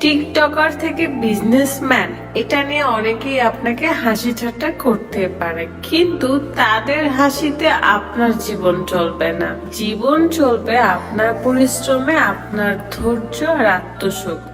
TikToker থেকে businessman এটা নিয়ে অনেকেই আপনাকে হাসি ঠাট্টা করতে পারে। কিন্তু তাদের হাসিতে আপনার জীবন চলবে না। জীবন চলবে আপনার পরিশ্রমে, আপনার ধৈর্য আর আত্মশক্তি।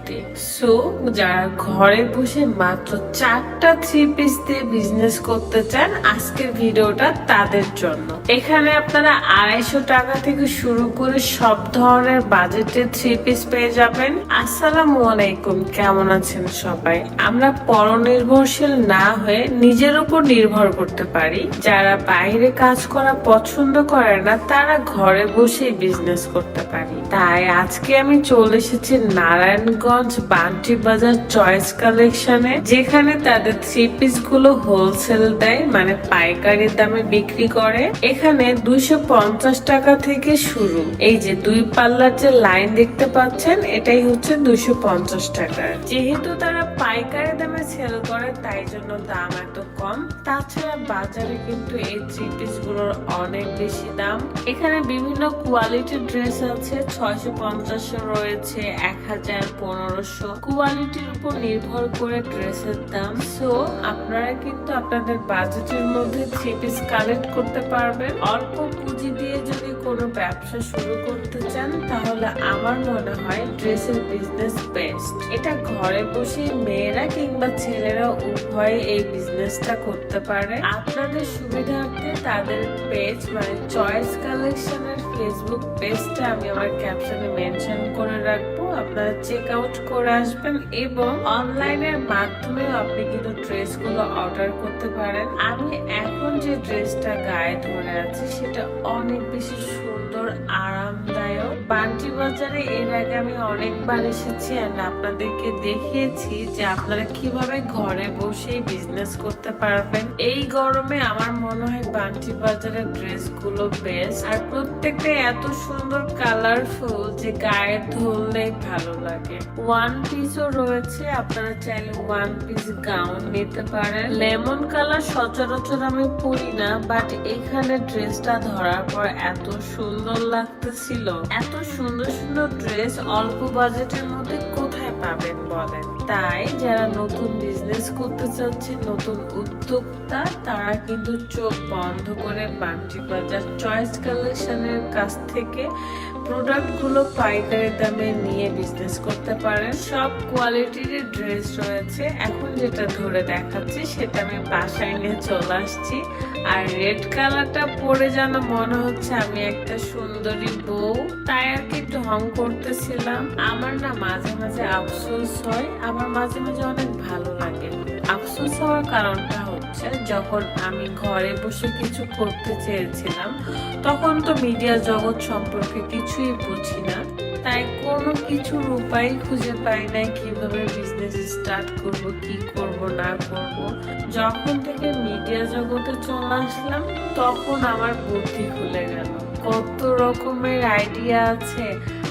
সো যারা ঘরে বসে মাত্র চারটা থ্রি পিস দিয়ে বিজনেস করতে চান, আজকের ভিডিওটা তাদের জন্য। এখানে আপনারা আড়াইশো টাকা থেকে শুরু করে সব ধরনের বাজেটের থ্রি পিস পেয়ে যাবেন। আসসালামু আলাইকুম, কেমন আছেন সবাই? আমরা পরনির্ভরশীল না হয়ে নিজের উপর নির্ভর করতে পারি। যারা বাইরে কাজ করা পছন্দ করে না, তারা ঘরে বসেই বিজনেস করতে পারি। তাই আজকে আমি চলে এসেছি নারায়ণগঞ্জ বান্টি বাজার চয়েস কালেকশনে যেখানে তাদের থ্রি পিসগুলো হোলসেল দেয় মানে পাইকারি দামে বিক্রি করে। এখানে দুইশো পঞ্চাশ টাকা থেকে শুরু। এই যে দুই পাল্লার যে লাইন দেখতে পাচ্ছেন, এটাই হচ্ছে দুইশো পঞ্চাশ টাকা যেহেতু তারা পাইকারি দামে সেল করে, তাই জন্য দাম এত কম। তাছাড়া বাজারে কিন্তু এই থ্রি পিসগুলোর অনেক বেশি দাম। এখানে বিভিন্ন কোয়ালিটির ড্রেস আছে, ছয়শো পঞ্চাশ রয়েছে, এক হাজার পনেরোশো। কোয়ালিটির উপর নির্ভর করে ড্রেসের দাম। সো আপনারা কিন্তু আপনাদের বাজেটের মধ্যে থ্রি পিস কালেক্ট করতে পারবেন। অল্প পুঁজি দিয়ে কোনো ব্যবসা শুরু করতে চান, তাহলে আমার মনে হয় ড্রেসের বিজনেস বেস্ট এটা ঘরে বসে মেয়েরা কিংবা ছেলেরা উভয় এই বিজনেসটা করতে পারে। আপনাদের সুবিধার্থে তাদের পেজ মানে চয়েস কালেকশনের ফেসবুক পেজটা আমি আমার ক্যাপশনে মেনশন করে রাখব। আপনারা চেক আউট করে আসবেন এবং অনলাইনের মাধ্যমেও আপনি কিন্তু ড্রেসগুলো অর্ডার করতে পারেন। আমি এখন যে ড্রেসটা গায়ে ধরে আছি, সেটা অনেক বেশি সুন্দর, আরামদায়ক। বান্টি বাজারে এর আগে আমি অনেকবার এসেছি and আপনাদেরকে দেখিয়েছি যে আপনারা কীভাবে ঘরে বসেই বিজনেস করতে পারবেন। এই গরমে আমার মনে হয় বান্টি বাজারের ড্রেসগুলো বেস্ট আর প্রত্যেকটা এত সুন্দর কালারফুল যে গায়ে ধরলেই ভালো লাগে। ওয়ান পিসও রয়েছে, আপনারা চাইলে ওয়ান পিস গাউন নিতে পারেন। লেমন কালার সচরাচর আমি পরি না বাট এখানে ড্রেসটা ধরার পর এত সুন্দর লাগতেছিল। এত সুন্দর সুন্দর ড্রেস অল্প বাজেটের মধ্যে কোথায় পাবেন বলেন? তাই যারা নতুন বিজনেস করতে চাচ্ছে নতুন উদ্যোক্তা, তারা কিন্তু চোখ বন্ধ করে বান্টি বাজার চয়েস কালেকশনের কাছ থেকে প্রোডাক্টগুলো পাইকারি দামে নিয়ে বিজনেস করতে পারেন। সব কোয়ালিটির ড্রেস রয়েছে। এখন যেটা ধরে দেখাচ্ছি, সেটা আমি বাসায় নিয়ে চলে আসছি। আর রেড কালারটা পরে যেন মনে হচ্ছে আমি একটা সুন্দরী বউ। তাই আর কি ঢং করতেছিলাম। আমার না মাঝে মাঝে আফসোস হয়। আমার মাঝে মাঝে অনেক ভালো লাগে। আফসোস হওয়ার কারণটা হচ্ছে, যখন আমি ঘরে বসে কিছু করতে চেয়েছিলাম, তখন তো মিডিয়া জগৎ সম্পর্কে কিছুই বুঝি না। তাই কোনো কিছুর উপায় খুঁজে পাই না, কীভাবে বিজনেস স্টার্ট করব, কি করব, না করব। যখন থেকে মিডিয়া জগতে চলে আসলাম, তখন আমার বুদ্ধি খুলে গেল। কত রকমের আইডিয়া আছে,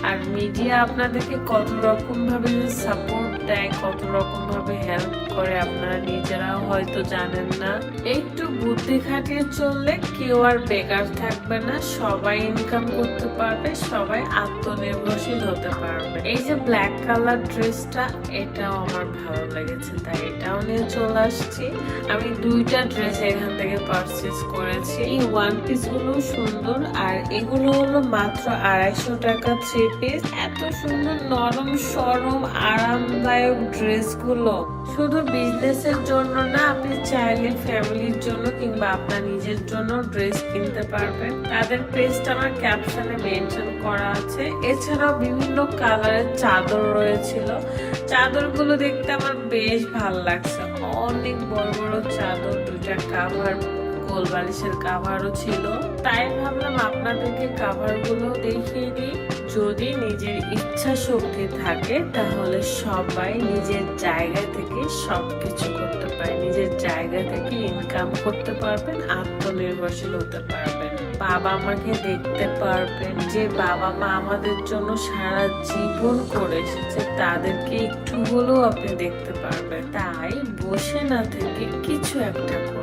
আর মিডিয়া আপনাদেরকে কত রকম ভাবে সাপোর্ট দেয় কত রকম ভাবে হেল্প করে আপনারা নিজেরাও হয়তো জানেন না। একটু বুদ্ধি খাটিয়ে চললে কেউ আর বেকার থাকবে না, সবাই ইনকাম করতে পারবে, সবাই আত্মনির্ভরশীল হতে পারবে। এই যে ব্ল্যাক কালার ড্রেসটা এটাও আমার ভালো লেগেছে, তাই এটাও নিয়ে চলে আসছি। আমি দুইটা ড্রেস এখান থেকে পারচেস করেছি। এই ওয়ান পিসগুলো সুন্দর, আর এগুলো হলো মাত্র আড়াইশো টাকা থ্রি পিস এত সুন্দর নরম, সরম, আরামদায়ক ড্রেসগুলো শুধু বিজনেসের জন্য না, আপনি চাইলে ফ্যামিলির জন্য কিংবা আপনার নিজের জন্য ড্রেস কিনতে পারবেন। তাদের পেজটা আমার ক্যাপশনে মেনশন করা আছে। এছাড়াও বিভিন্ন কালারের চাদর রয়েছিল। চাদরগুলো দেখতে আমার বেশ ভালো লাগছে। অনেক বড় বড় চাদর, দুইটা কাভার গোল বালিশের কাভারও ছিল। তাই ভাবলাম আপনাদেরকে কাভারগুলো দেখিয়ে দিই। যদি নিজের ইচ্ছা শক্তি থাকে, তাহলে সবাই নিজের জায়গা থেকে সবকিছু করতে পারে। নিজের জায়গা থেকে ইনকাম করতে পারবেন, আত্মনির্ভরশীল হতে পারবেন। বাবা মাকে দেখতে পারবেন যে বাবা মা আমাদের জন্য সারা জীবন করে এসেছে। তাদেরকে একটু হলেও আপনি দেখতে পারবেন। তাই বসে না থেকে কিছু একটা করুন।